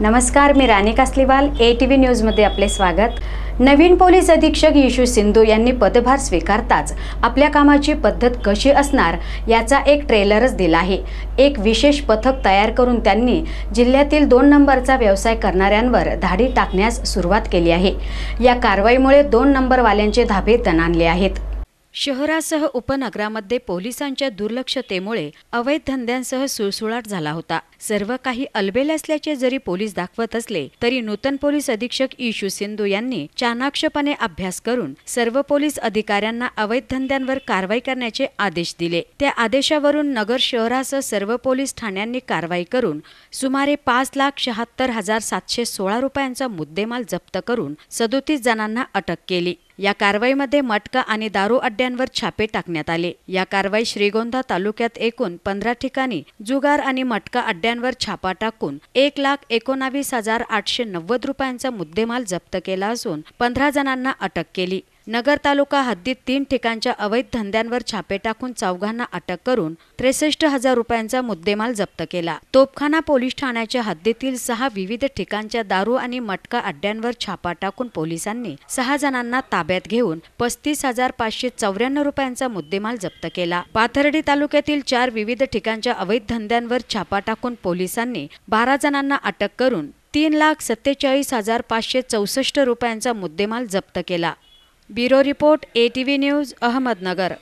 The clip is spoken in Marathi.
नमस्कार मी Rani Kasliwal A T V न्यूजमध्ये आपले स्वागत. नवीन पोलीस अधीक्षक यशू सिंधू यांनी पदभार स्वीकारताच आपल्या कामाची पद्धत कशी असणार याचा एक ट्रेलरच दिला आहे. एक विशेष पथक तयार करून त्यांनी जिल्ह्यातील दोन नंबरचा व्यवसाय करणाऱ्यांवर धाडी टाकण्यास सुरुवात केली आहे. या कारवाईमुळे दोन नंबरवाल्यांचे धाबे तणानले आहेत. शहरासह उपनगरामध्ये पोलिसांच्या दुर्लक्षतेमुळे अवैध धंद्यांसह सुळसुळाट झाला होता. सर्व काही अलबेल असल्याचे जरी पोलीस दाखवत असले तरी नूतन पोलीस अधीक्षक इशू सिंधू यांनी चाणाक्षपणे अभ्यास करून सर्व पोलीस अधिकाऱ्यांना अवैध धंद्यांवर कारवाई करण्याचे आदेश दिले. त्या आदेशावरून नगर शहरासह सर्व पोलीस ठाण्यांनी कारवाई करून सुमारे पाच लाख शहात्तर हजार सातशे सोळा रुपयांचा मुद्देमाल जप्त करून सदोतीस जणांना अटक केली. या कारवाईमध्ये मटका आणि दारू अड्ड्यांवर छापे टाकण्यात आले. या कारवाई श्रीगोंदा तालुक्यात एकूण पंधरा ठिकाणी जुगार आणि मटका अड्ड्यांवर छापा टाकून एक लाख एकोणावीस हजार आठशे नव्वद रुपयांचा मुद्देमाल जप्त केला असून पंधरा जणांना अटक केली. नगर तालुका हद्दीत तीन ठिकाणच्या अवैध धंद्यांवर छापे टाकून चौघांना अटक करून त्रेसष्ट हजार रुपयांचा मुद्देमाल जप्त केला. तोपखाना पोलीस ठाण्याच्या हद्दीतील सहा विविध ठिकाणच्या दारू आणि मटका अड्ड्यांवर छापा टाकून पोलिसांनी सहा जणांना ताब्यात घेऊन पस्तीस हजार पाचशे चौऱ्याण्णव रुपयांचा मुद्देमाल जप्त केला. पाथर्डी तालुक्यातील चार विविध ठिकाणच्या अवैध धंद्यांवर छापा टाकून पोलिसांनी बारा जणांना अटक करून तीन लाख सत्तेचाळीस हजार पाचशे चौसष्ट रुपयांचा मुद्देमाल जप्त केला. Bureau report A T V news Ahmednagar.